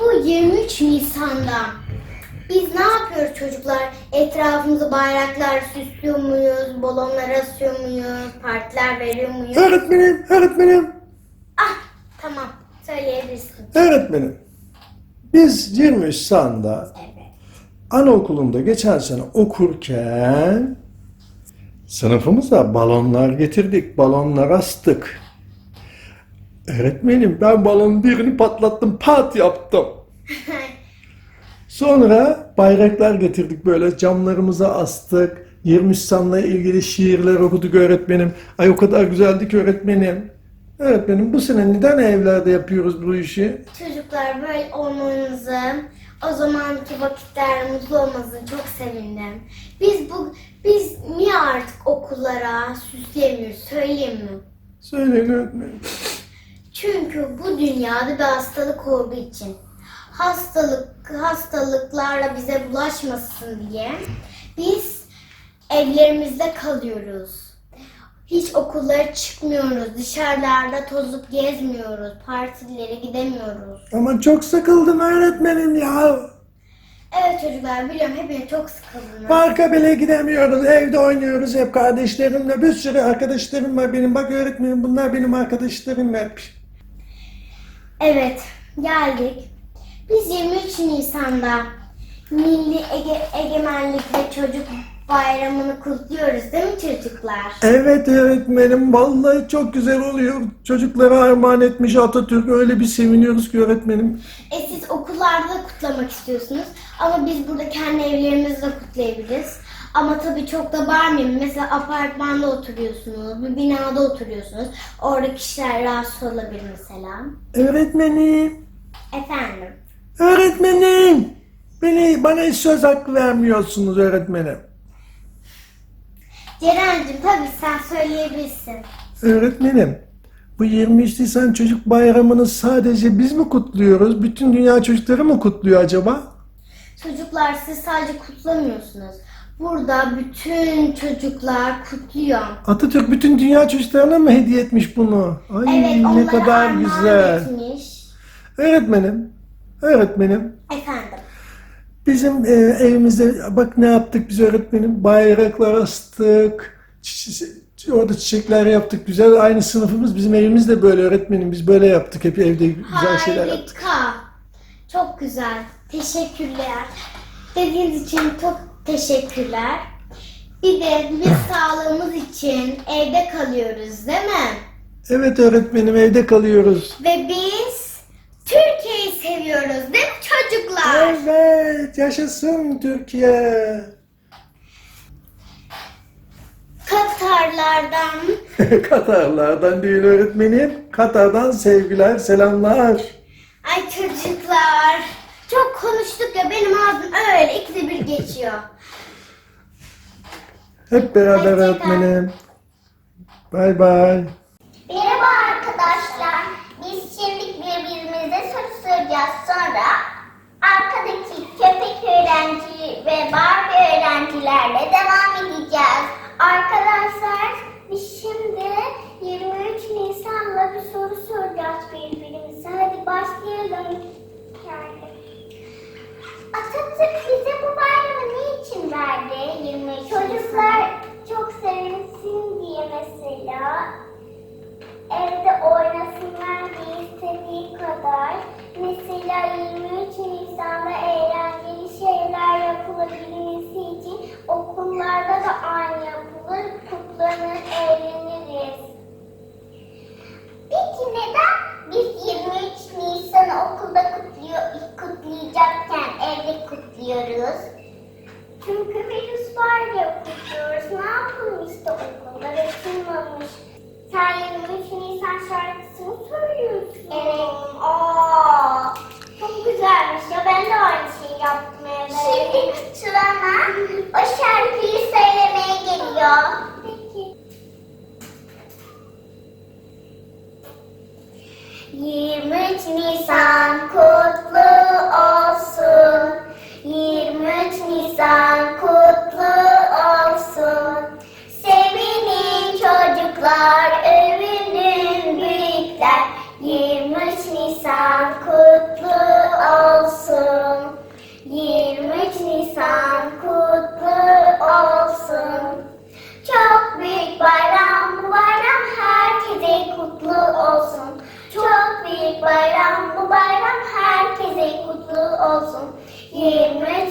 Bu 23 Nisan'da biz ne yapıyoruz çocuklar? Etrafımızı bayraklar süslüyor muyuz? Balonlar asıyor muyuz? Partiler veriyor muyuz? Öğretmenim, öğretmenim, Ah, tamam. Söyleyebilirsin. öğretmenim. Biz 23 San'da Evet. anaokulunda geçen sene okurken sınıfımıza balonlar getirdik, balonlar astık. Öğretmenim ben balonun birini patlattım, pat yaptım. Sonra bayraklar getirdik böyle camlarımıza astık. 23 San'la ilgili şiirler okuduk öğretmenim. Ay o kadar güzeldi ki öğretmenim. Öğretmenim bu sene neden evlerde yapıyoruz bu işi? Çocuklar böyle olmanızı, o zamanki vakitler mutlu olmanızı çok sevindim. Biz bu biz niye artık okullara süsleyemiyoruz söyleyeyim mi? Söyleyin öğretmenim. Çünkü bu dünyada bir hastalık olduğu için hastalık hastalıklarla bize bulaşmasın diye biz evlerimizde kalıyoruz. Hiç okullara çıkmıyoruz, dışarılarda tozup gezmiyoruz, partilere gidemiyoruz. Ama çok sıkıldım öğretmenim ya. Evet çocuklar biliyorum hepiniz çok sıkıldınız. Parka bile gidemiyoruz. Evde oynuyoruz hep kardeşlerimle. Bir sürü arkadaşlarım var benim. Bak öğretmenim bunlar benim arkadaşlarım hep. Evet geldik. Biz 23 Nisan'da Milli Ege, Egemenlik ve Çocuk Bayramı'nı kutluyoruz değil mi çocuklar? Evet öğretmenim vallahi çok güzel oluyor. Çocuklara armağan etmiş Atatürk. Öyle bir seviniyoruz ki öğretmenim. E siz okullarda da kutlamak istiyorsunuz ama biz burada kendi evlerimizde kutlayabiliriz. Ama tabii çok da bağırmayın. Mesela apartmanda oturuyorsunuz, bir binada oturuyorsunuz. Orada kişiler rahatsız olabilir mesela. Öğretmenim. Efendim. Öğretmenim. Beni, bana hiç söz hakkı vermiyorsunuz öğretmenim. Ceren'cim tabii sen söyleyebilirsin. Öğretmenim, bu 23 Nisan Çocuk Bayramı'nı sadece biz mi kutluyoruz? Bütün dünya çocukları mı kutluyor acaba? Çocuklar siz sadece kutlamıyorsunuz. Burada bütün çocuklar kutluyor. Atatürk bütün dünya çocuklarına mı hediye etmiş bunu? Ay Evet ne kadar güzel. etmiş. Öğretmenim, öğretmenim. Efendim. Bizim e, evimizde bak ne yaptık biz öğretmenim? Bayraklar astık. orada çiçekler yaptık güzel. Aynı sınıfımız bizim evimiz de böyle öğretmenim. Biz böyle yaptık. Hep evde güzel şeyler yaptık. Harika. Çok güzel. Teşekkürler. Dediğiniz için çok teşekkürler. Bir de biz sağlığımız için evde kalıyoruz değil mi? Evet öğretmenim evde kalıyoruz. Ve biz Türkiye'yi seviyoruz değil mi çocuklar? Evet, yaşasın Türkiye. Katarlardan Katarlardan değil öğretmenim. Katar'dan sevgiler, selamlar. Ay çocuklar. Çok konuştuk ya benim ağzım öyle ikide bir geçiyor. Hep beraber Hoşça kal. öğretmenim. Bay bay. Merhaba arkadaşlar. Biz şimdi birbirimize soru soracağız. Sonra arkadaki köpek öğrenci ve Barbie öğrencilerle devam edeceğiz. Arkadaşlar biz şimdi 23 Nisan'la bir soru soracağız birbirimize. Hadi başlayalım. Yani. Atatürk bize bu bayramı niçin verdi? 23 Çocuklar çok sevinsin diye mesela evde oynasınlar diye istediği kadar. Mesela 23 Nisan'da eğlenceli şeyler yapılabilmesi için okullarda da aynı yapılır, kutlanır, eğleniriz. Peki neden biz 23 Nisan'ı okulda kutluyor, kutlayacakken evde kutluyoruz? Çünkü virüs var diye kutluyoruz. Ne yapalım işte okulda açılmamış. Sen 23 Nisan şarkısını söylüyorsun. Evet. Aa, çok güzelmiş ya. Ben de aynı şeyi yaptım evde. Şimdi Tuna Nisan kutlu olsun. 23 Nisan kutlu olsun. Sevinin çocuklar, övünün büyükler. 23 Nisan kutlu olsun. 23 Nisan kutlu olsun. Çok büyük bayram. Amen.